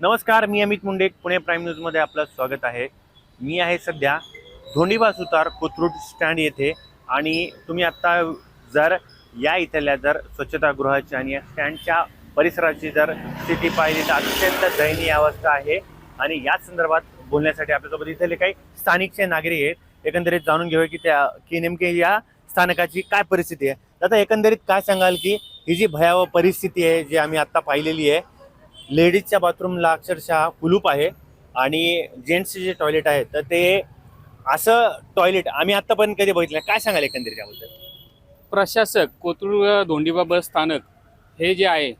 नमस्कार मी अमित मुंडे पुणे प्राईम न्यूजमध्ये आपलं स्वागत आहे. मी आहे सध्या धोंडीबा सुतार कोथरूड स्टँड येथे आणि तुम्ही आत्ता जर या इथल्या जर स्वच्छतागृहाची आणि या स्टँडच्या परिसराची जर स्थिती पाहिली तर अत्यंत दयनीय अवस्था आहे. आणि याच संदर्भात बोलण्यासाठी आपल्यासोबत इथले काही स्थानिकचे नागरिक आहेत एकंदरीत जाणून घेऊया की त्या की नेमके या स्थानकाची काय परिस्थिती आहे. आता एकंदरीत काय सांगाल की ही जी भयावह परिस्थिती आहे जी आम्ही आत्ता पाहिलेली आहे लेडीजच्या बाथरूमला अक्षरशः कुलूप आहे आणि जेंट्सचे जे टॉयलेट आहे तर ते असं टॉयलेट आम्ही आत्तापर्यंत कधी बघितलं काय सांगाल एकंदरीत त्याबद्दल प्रशासक कोथरूड धोंडीबा बस स्थानक हे जे आहे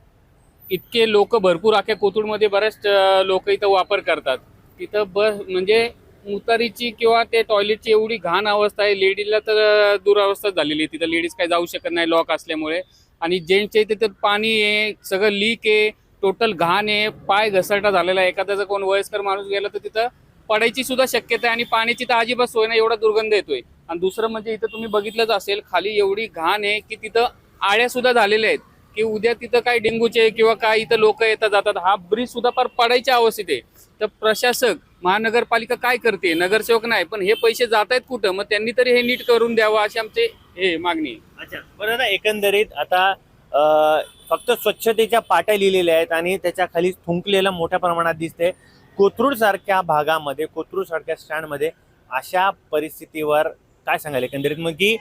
इतके लोक भरपूर अख्या कोथरूडमध्ये बरेच लोक इथं वापर करतात. तिथं बस म्हणजे उतारीची किंवा ते टॉयलेटची एवढी घाण अवस्था आहे लेडीजला तर दुरावस्था झालेली आहे. तिथं लेडीज काही जाऊ शकत नाही लॉक असल्यामुळे. आणि जेंट्सच्या इथे तर पाणी आहे सगळं लीक आहे. टोटल घाण आहे पाय घसरटा झालेला आहे. एखाद्याचा जर कोण वयस्कर माणूस गेला तर तिथं पडायची सुद्धा शक्यता आहे आणि पाण्याची तर अजिबात सोय नाही एवढा दुर्गंध येतोय. आणि दुसरं म्हणजे इथं तुम्ही बघितलंच असेल खाली एवढी घाण आहे की तिथं आळ्या सुद्धा झालेल्या आहेत की उद्या तिथं काय डेंग्यूचे किंवा काय इथं लोक येतात जातात हा ब्रिज सुद्धा फार पडायच्या अवस्थेत आहे. तर प्रशासक महानगरपालिका काय करते? नगरसेवक नाही पण हे पैसे जात आहेत कुठं? मग त्यांनी तरी हे नीट करून द्यावं अशी आमचे हे मागणी अच्छा बरं एकंदरीत आता फक्त स्वच्छतेच्या पाट्या लिहिलेल्या आहेत आणि त्याच्याखाली थुंकलेलं मोठ्या प्रमाणात दिसते कोथरूड सारख्या भागामध्ये कोथरूड सारख्या स्टँडमध्ये अशा परिस्थितीवर काय सांगाल एकंदरीत? मग की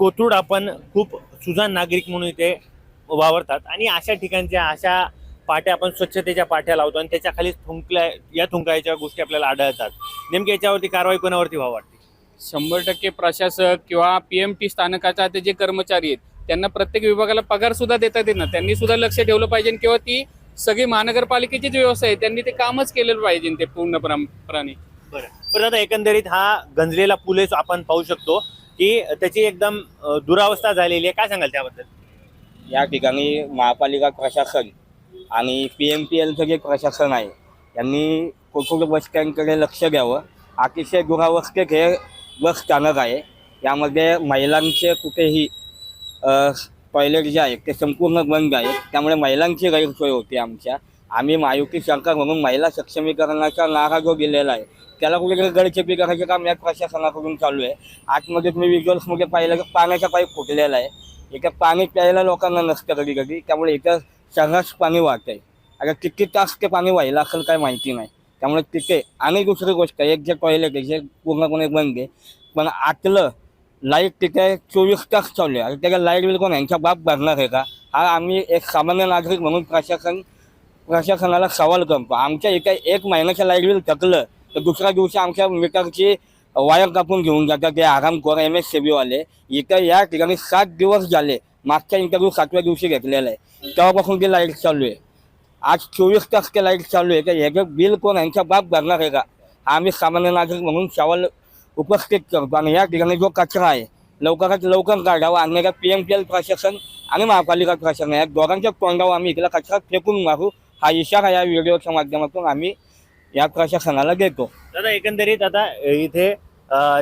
कोथरूड आपण खूप सुजान नागरिक म्हणून इथे वावरतात आणि अशा ठिकाणच्या अशा पाट्या आपण स्वच्छतेच्या पाट्या लावतो आणि त्याच्याखाली थुंकल्या या थुंकायच्या गोष्टी आपल्याला आढळतात. नेमकी याच्यावरती कारवाई कोणावरती व्हावं वाटते? शंभर टक्के प्रशासक किंवा पी एम टी स्थानकाचा ते जे कर्मचारी आहेत त्यांना प्रत्येक विभागाला पगार सुद्धा देतात येत ना. त्यांनी सुद्धा लक्ष ठेवलं पाहिजे किंवा ती सगळी महानगरपालिकेचीच व्यवस्था आहे त्यांनी ते कामच केलेलं पाहिजे ते पूर्णपणे बरं. बरं आता एकंदरीत हा गंजलेला पुलेच आपण पाहू शकतो की त्याची एकदम दुरावस्था झालेली आहे. काय सांगाल त्याबद्दल? या ठिकाणी महापालिका प्रशासन आणि पी एम पी एलचं जे प्रशासन आहे. यांनी कोथरूड बस स्टँडकडे लक्ष द्यावं. अतिशय दुरावस्थेत हे बस स्थानक आहे. यामध्ये महिलांचे कुठेही टॉयलेट जे आहे ते संपूर्ण बंद आहेत त्यामुळे महिलांची गैरसोय होते आमच्या. आम्ही महायुती सरकार म्हणून महिला सक्षमीकरणाचा नारा जो दिलेला आहे त्याला कुठेतरी गडचेपी करायचं काम या प्रशासनाकडून चालू आहे. आतमध्ये तुम्ही विज्युअल्समध्ये पाहिलं की पाण्याचा पाईप फुटलेला आहे. इथं पाणी प्यायला लोकांना नसतं कधी कधी. त्यामुळे इथं सर्रास पाणी वाहत आहे आता किती तास ते पाणी व्हायला असेल काय माहिती नाही. त्यामुळे तिथे आणि दुसरी गोष्ट एक जे टॉयलेट आहे जे पूर्णपणे बंद आहे. पण आतलं लाइट तिथे चोवीस तास चालू आहे. आता त्याला लाइट बिल कोण यांच्या बाप भरणार आहे का? हा आम्ही एक सामान्य नागरिक म्हणून प्रशासन प्रशासनाला सवाल करतो. आमच्या इथे एक महिन्याचं लाइट बिल थकलं तर दुसऱ्या दिवशी आमच्या मीटरची वायर कापून घेऊन जातात ते आरामखोर एम एस सी बीवाले इथं या ठिकाणी सात दिवस झाले मागच्या इंटरव्ह्यू सातव्या दिवशी घेतलेला आहे. तेव्हापासून ते लाइट चालू आहे. आज चोवीस तास ते लाइट चालू आहे. तर ह्याचं बिल कोण यांच्या बाप भरणार आहे का? आम्ही सामान्य नागरिक म्हणून सवाल उपस्थित करतो आणि या ठिकाणी जो कचरा आहे लवकरात लवकर काढावा अन्यथा पी एम पी एल प्रशासन आणि महापालिका प्रशासन या दोघांच्या तोंडावर आम्ही इथला कचरा फेकून मारू हा इशारा या व्हिडिओच्या माध्यमातून आम्ही या प्रशासनाला देतो. दादा एकंदरीत आता इथे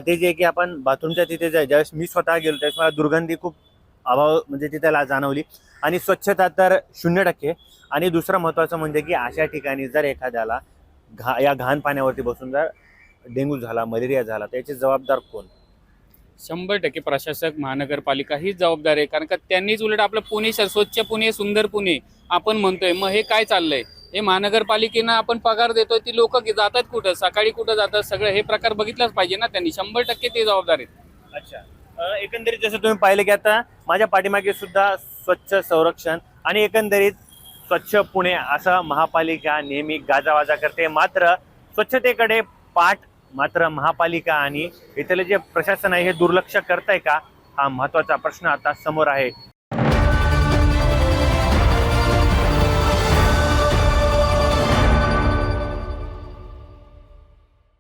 ते जे की आपण बाथरूमच्या तिथे ज्यावेळेस मी स्वतः गेलो त्यावेळेस मला दुर्गंधी खूप अभाव म्हणजे तिथे ला- जाणवली. आणि स्वच्छता तर शून्य टक्के. आणि दुसरं महत्त्वाचं म्हणजे की अशा ठिकाणी जर एखाद्याला घा या घाण पाण्यावरती बसून जर डेंग्यू झाला मलेरिया झाला तर याची जबाबदार कोण? शंभर टक्के प्रशासक महानगरपालिका हीच जबाबदार आहे. कारण का त्यांनीच उलट आपलं पुणे शहर स्वच्छ पुणे सुंदर पुणे आपण म्हणतोय. मग हे काय चाललंय? हे महानगरपालिकेनं आपण पगार देतोय ती लोक जातात कुठं? सकाळी कुठं जातात? सगळं हे प्रकार बघितलाच पाहिजे ना त्यांनी. शंभर टक्के ते जबाबदार आहेत. अच्छा. एकंदरीत जसं तुम्ही पाहिलं की आता माझ्या पाठीमागे सुद्धा स्वच्छ संरक्षण आणि एकंदरीत स्वच्छ पुणे असं महापालिका नेहमी गाजावाजा करते. मात्र स्वच्छतेकडे पाठ मात्र महापालिका आणि इथले जे प्रशासन आहे हे दुर्लक्ष करताय का? हा महत्त्वाचा प्रश्न आता समोर आहे.